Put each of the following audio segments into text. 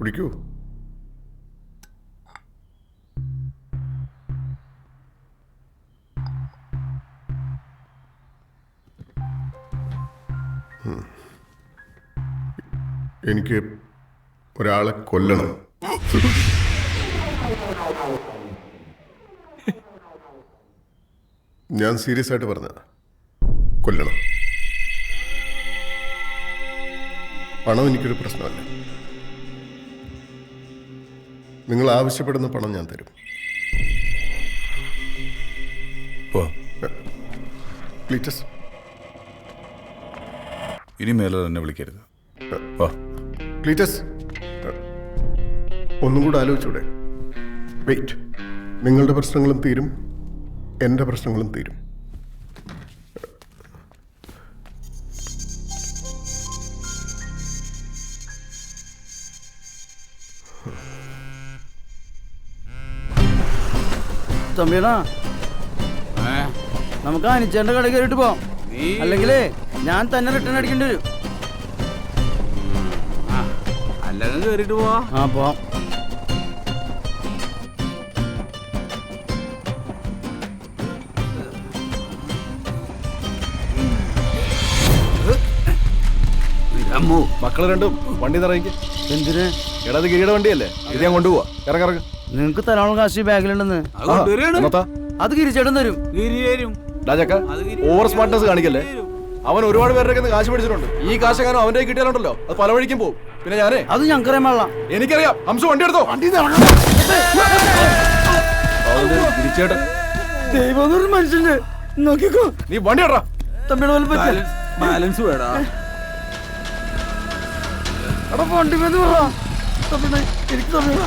കുടിക്കൂ. എനിക്ക് ഒരാളെ കൊല്ലണം. ഞാൻ സീരിയസ് ആയിട്ട് പറഞ്ഞ കൊല്ലണം. പണം എനിക്കൊരു പ്രശ്നമല്ല. നിങ്ങൾ ആവശ്യപ്പെടുന്ന പണം ഞാൻ തരും. ക്ലീറ്റസ് ഇനി മേലെ തന്നെ വിളിക്കരുത്. ക്ലീറ്റസ് ഒന്നും കൂടെ ആലോചിച്ചൂടെ? വെയിറ്റ് നിങ്ങളുടെ പ്രശ്നങ്ങളും തീരും. എന്റെ പ്രശ്നങ്ങളും തീരും. തമ്പിയടാ നമുക്ക് അനിച്ചേന്റെ കട കയറിട്ട് പോവാം. അല്ലെങ്കിലേ ഞാൻ തന്നെ റിട്ടേൺ അടിക്കേണ്ടി വരും. അല്ലെങ്കിൽ കേറിട്ട് പോവാ. ആ പോവാം. മക്കൾ രണ്ടും വണ്ടി നിറയിക്കും. എന്തിന്? എടാ ഇത് കിരീട വണ്ടിയല്ലേ? ഇത് ഞാൻ കൊണ്ടുപോവാ. ഇറങ്ങിറങ്ങ് നിങ്ങക്ക് തരാനുള്ള കാശ് ബാഗിലുണ്ടെന്ന്. അത് ഗിരിച്ചേട്ടൻ തരും. ഓവർ സ്മാർട്ട്നെസ് കാണിക്കല്ലേ? അവൻ ഒരുപാട് പേരുടെ കാശ് പിടിച്ചിട്ടുണ്ട്. ഈ കാശ് കാരണം അവന്റെ കിട്ടിയാലുണ്ടല്ലോ? അത് പല വഴിക്കും പോകും. പിന്നെ ഞാനേ അത് ഞങ്ങൾക്കറിയാൻ പാടില്ല. എനിക്കറിയാം. ഹംസു വണ്ടി എടുത്തോ? ഗിരിച്ചേട്ടൻ ദൈവം എന്നൊരു മനുഷ്യന്റെ നോക്കിക്കോ. നീ വണ്ടി ഇടറാ തമ്മിയുടെ ബാലൻസ് വേടാ. എടാ വണ്ടി തമ്മിയുടെ എനിക്ക് തമ്മിയുടെ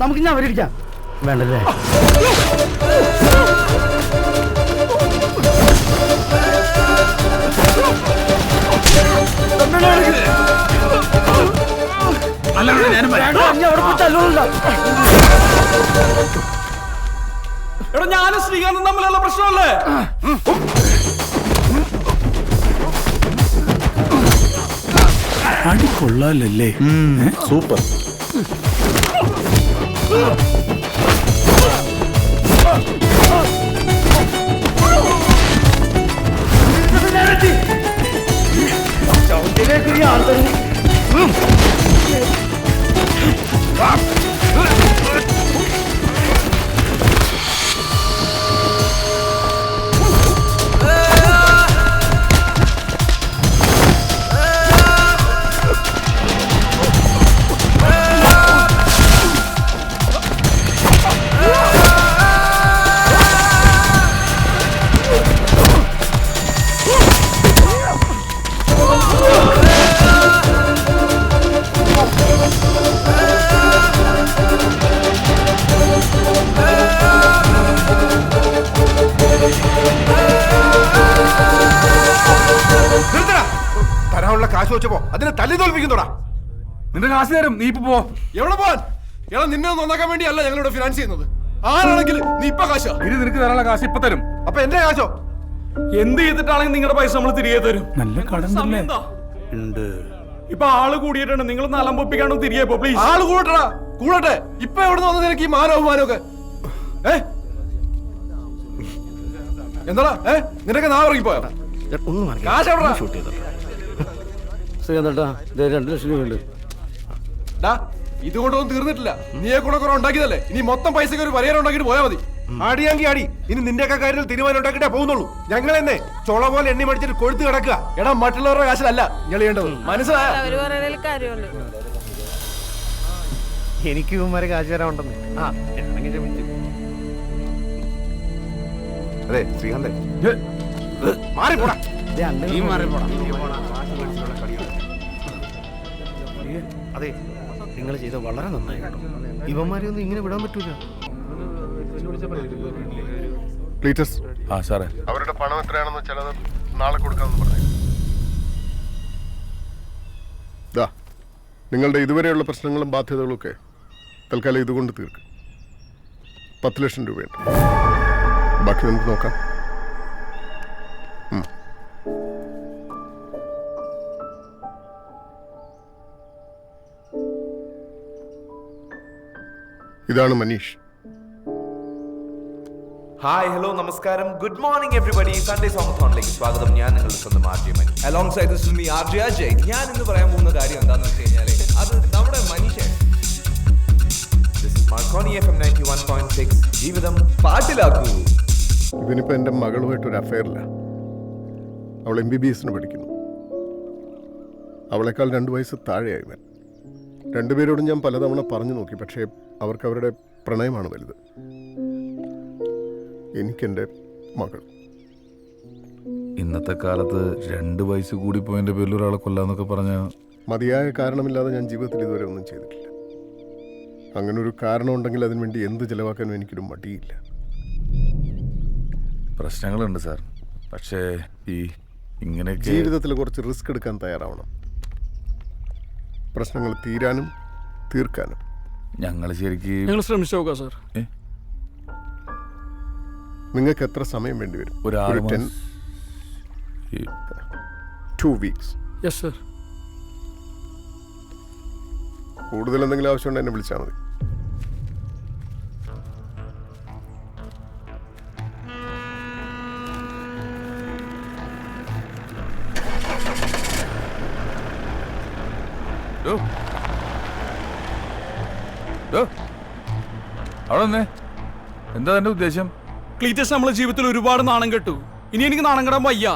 നമുക്ക് ഞാൻ അവരിടിക്കാം വേണ്ടല്ലേ ഞാനും ശ്രീകാന്തും തമ്മിലുള്ള പ്രശ്നമല്ലേ? കൊള്ളാലല്ലേ? സൂപ്പർ. തരാനുള്ള കാശ് വെച്ചപ്പോ അതിനെ തല്ലി തോൽപ്പിക്കുന്നോടാ. നിന്റെ കാശ് തരും. നീ ഇപ്പൊ പോ. എവിടെ പോവാൻ? എടാ നിന്നെ ഒന്ന് നന്നാക്കാൻ വേണ്ടിയല്ല ഞങ്ങളിവിടെ ഫിനാൻസ് ചെയ്യുന്നത്. ആരാണെങ്കിലും നീ ഇപ്പൊ കാശാ? ഇനി നിനക്ക് തരാനുള്ള കാശ് ഇപ്പൊ തരും. അപ്പൊ എന്റെ കാശോ? എന്ത് ചെയ്തിട്ടാണെങ്കിൽ നിങ്ങളുടെ പൈസ നമ്മൾ തിരികെ തരും. നല്ല കടന്നല്ലേ ഉണ്ട്? ഇപ്പൊ ആൾ കൂടിയിട്ടുണ്ട്. നിങ്ങൾ നലം പൊപ്പിക്കാണ്ടോ തിരികെ പോ പ്ലീസ് ആൾ കൂടട്ടാ കൂടട്ടെ. ഇപ്പൊ എവിടെ നിന്ന് നിനക്ക് ഈ മാനവും മാനമൊക്കെ ഏ? എന്താടാ? ഏ? നിനക്ക് നാ ഇറങ്ങിപ്പോയോ കാശ് എവിടെടാ? ശ്രീകാന്തേട്ടാ ദേ രണ്ട് ലക്ഷം രൂപ ഉണ്ട് ഡാ ഇതുകൊണ്ടൊന്നും തീർന്നിട്ടില്ല. നീയെ കൂടെ കുറെ ഉണ്ടാക്കിയതല്ലേ? ഇനി മൊത്തം പൈസക്ക് ഒരു പരിഹാരം ഉണ്ടാക്കിയിട്ട് പോയാൽ മതി. ആടിയാങ്കി ആടി ഇനി നിന്റെയൊക്കെ കാര്യത്തിൽ തീരുമാനം ഉണ്ടാക്കിട്ടേ പോകുന്നുള്ളൂ. ഞങ്ങൾ തന്നെ ചൊള പോലെ എണ്ണി മടിച്ചിട്ട് കൊഴുത്ത് കിടക്കുക. എടാ മറ്റുള്ളവരുടെ കാശിലല്ല ഞങ്ങൾ ചെയ്യേണ്ടത് മനസ്സിലായ? എനിക്ക് ഇവന്മാരെ കാശ് തരാൻ ഉണ്ടെന്ന്. ആ എന്നാണെങ്കിൽ ക്ഷമിച്ചു. അതെ ശ്രീകാന്തേ. മാറി പോടാ നീ മാറിപ്പോടാ. അതെ നിങ്ങൾ ചെയ്ത വളരെ നന്നായി കേട്ടോ. ഇവന്മാരെ ഒന്നും ഇങ്ങനെ വിടാൻ പറ്റൂല. ക്ലീറ്റസ് ആ സാറേ. അവരുടെ പണം എത്രയാണെന്ന് ചിലത് നാളെ കൊടുക്കാമെന്ന് പറഞ്ഞു. ദാ നിങ്ങളുടെ ഇതുവരെയുള്ള പ്രശ്നങ്ങളും ബാധ്യതകളും ഒക്കെ തൽക്കാലം ഇതുകൊണ്ട് തീർക്കും. പത്ത് ലക്ഷം രൂപയുണ്ട്. ബാക്കി നമുക്ക് നോക്കാം. ഇതാണ് മനീഷ്. ഹായ് ഹലോ നമസ്കാരം. ഗുഡ് മോർണിംഗ് എവറിബഡി സൺഡേ സോങ്ങത്തോണിലേക്ക് സ്വാഗതം. ഞാൻ നിങ്ങളുടെ സ്വന്തം R J Mani alongside this me R J Ajay ഞാൻ ഇന്ന് പറയാൻ പോകുന്ന കാര്യം എന്താണെന്ന് വെച്ച് കഴിഞ്ഞാൽ അത് നമ്മുടെ മനുഷ്യൻ Marconi F M ninety one point six ജീവിതം പാട്ടിലാക്കൂ. ഇവനിപ്പോൾ എന്റെ മകളുമായിട്ടൊരു അഫയറില്ല അവൾ എം ബി ബി എസിന് പഠിക്കുന്നു. അവളെക്കാൾ രണ്ട് വയസ്സ് താഴെയായി ഇവൻ. രണ്ടുപേരോടും ഞാൻ പലതവണ പറഞ്ഞു നോക്കി പക്ഷേ അവർക്ക് അവരുടെ പ്രണയമാണ് വലുത്. എനിക്കെന്റെ മകൾ. ഇന്നത്തെ കാലത്ത് രണ്ട് വയസ്സ് കൂടി പോയതിന്റെ പേരിൽ ഒരാളെ കൊല്ലാന്നൊക്കെ പറഞ്ഞ മതിയായ കാരണമില്ലാതെ ഞാൻ ജീവിതത്തിൽ ഇതുവരെ ഒന്നും ചെയ്തിട്ടില്ല. അങ്ങനെ ഒരു കാരണം ഉണ്ടെങ്കിൽ അതിനു വേണ്ടി എന്ത് ചിലവാക്കാനും എനിക്കൊരു മടിയില്ല. പ്രശ്നങ്ങളുണ്ട് സാർ. പക്ഷേ ഈ ഇങ്ങനെയൊക്കെ ജീവിതത്തിൽ കുറച്ച് റിസ്ക് എടുക്കാൻ തയ്യാറാവണം. പ്രശ്നങ്ങൾ തീരാനും തീർക്കാനും. ഞങ്ങൾ ശരിക്കും ഞങ്ങൾ ശ്രമിച്ചു നോക്കാം സാർ. നിങ്ങൾക്ക് എത്ര സമയം വേണ്ടി വരും? ഒരു ആറ് ten two weeks yes sir കൂടുതൽ എന്തെങ്കിലും ആവശ്യമുണ്ടെങ്കിൽ എന്നെ വിളിച്ചാൽ മതി. അവിടെ വന്നേ. എന്താ തന്റെ ഉദ്ദേശം? ക്ലീറ്റസ് നമ്മളെ ജീവിതത്തിൽ ഒരുപാട് നാണം കെട്ടു. ഇനി എനിക്ക് നാണം കെടാൻ വയ്യ.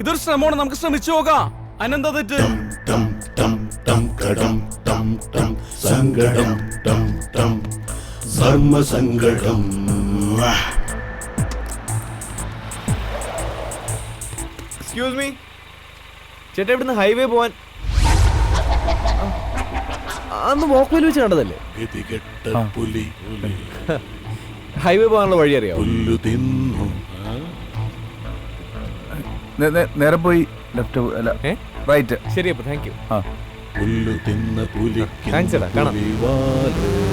ഇതൊരു ശ്രമമാണ്. നമുക്ക് ശ്രമിച്ചു നോക്കാം അതിനെന്താ തെറ്റ്? ടം ടം ടം കടം ടം ടം സങ്കടം ടം ടം ധർമ്മസങ്കടം എക്സ്ക്യൂസ് മീ ചേട്ടാ ഇവിടുന്ന് ഹൈവേ പോവാൻ അന്ന് വോക്ക്വേൽ വെച്ച് കണ്ടതല്ലേ? പുലി. ഹൈവേ പോകാനുള്ള വഴി അറിയാവോ? പുല്ലു തിന്നു. നേ- നേ- നേരെ പോയി ലെഫ്റ്റ് അല്ല ഏ? റൈറ്റ് ശരി അപ്പൊ താങ്ക് യു ആ. പുല്ലു തിന്ന പുലിക്ക് താങ്ക്സ് എടാ, കാണാം. പുലിവാൽ.